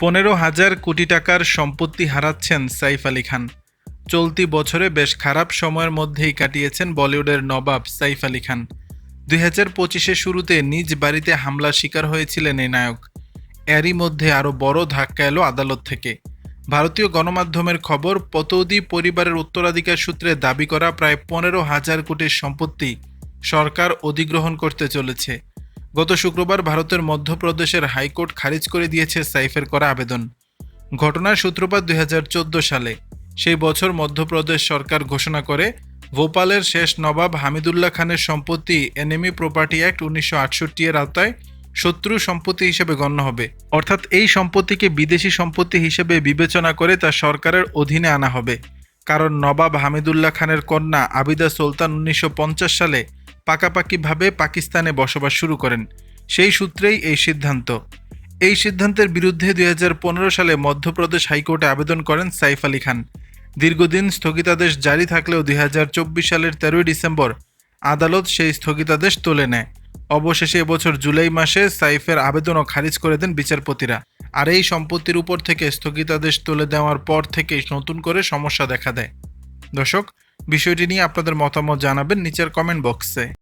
পনেরো হাজার কোটি টাকার সম্পত্তি হারাচ্ছেন সাইফ আলী খান। চলতি বছরে বেশ খারাপ সময়ের মধ্যেই কাটিয়েছেন বলিউডের নবাব সাইফ আলী খান। দুই হাজার পঁচিশে শুরুতে নিজ বাড়িতে হামলার শিকার হয়েছিলেন এই নায়ক। এরই মধ্যে আরও বড় ধাক্কা এলো আদালত থেকে। ভারতীয় গণমাধ্যমের খবর, পতৌদি পরিবারের উত্তরাধিকার সূত্রে দাবি করা প্রায় পনেরো হাজার কোটির সম্পত্তি সরকার অধিগ্রহণ করতে চলেছে। গত শুক্রবার ভারতের মধ্যপ্রদেশের হাইকোর্ট খারিজ করে দিয়েছে সাইফের করা আবেদন। ঘটনার সূত্রপাত দুই হাজার চোদ্দ সালে। সেই বছর মধ্যপ্রদেশ সরকার ঘোষণা করে, ভোপালের শেষ নবাব হামিদুল্লাহ খানের সম্পত্তি এনিমি প্রপার্টি অ্যাক্ট উনিশশো আটষট্টি এর আওতায় শত্রু সম্পত্তি হিসেবে গণ্য হবে। অর্থাৎ এই সম্পত্তিকে বিদেশি সম্পত্তি হিসেবে বিবেচনা করে তা সরকারের অধীনে আনা হবে। কারণ নবাব হামিদুল্লাহ খানের কন্যা আবিদা সুলতান উনিশশো পঞ্চাশ সালে পাকাপাকিভাবে পাকিস্তানে বসবাস শুরু করেন। সেই সূত্রেই এই সিদ্ধান্ত। এই সিদ্ধান্তের বিরুদ্ধে দুই হাজার পনেরো সালে মধ্যপ্রদেশ হাইকোর্টে আবেদন করেন সাইফ আলী খান। দীর্ঘদিন স্থগিতাদেশ জারি থাকলেও দুই হাজার চব্বিশ সালের তেরোই ডিসেম্বর আদালত সেই স্থগিতাদেশ তুলে নেয়। অবশেষে এবছর জুলাই মাসে সাইফের আবেদনও খারিজ করে দেন বিচারপতিরা। আর এই সম্পত্তির উপর থেকে স্থগিতাদেশ তুলে দেওয়ার পর থেকেই নতুন করে সমস্যা দেখা দেয়। দর্শক, বিষয়টি নিয়ে আপনাদের মতামত জানাবেন নিচের কমেন্ট বক্সে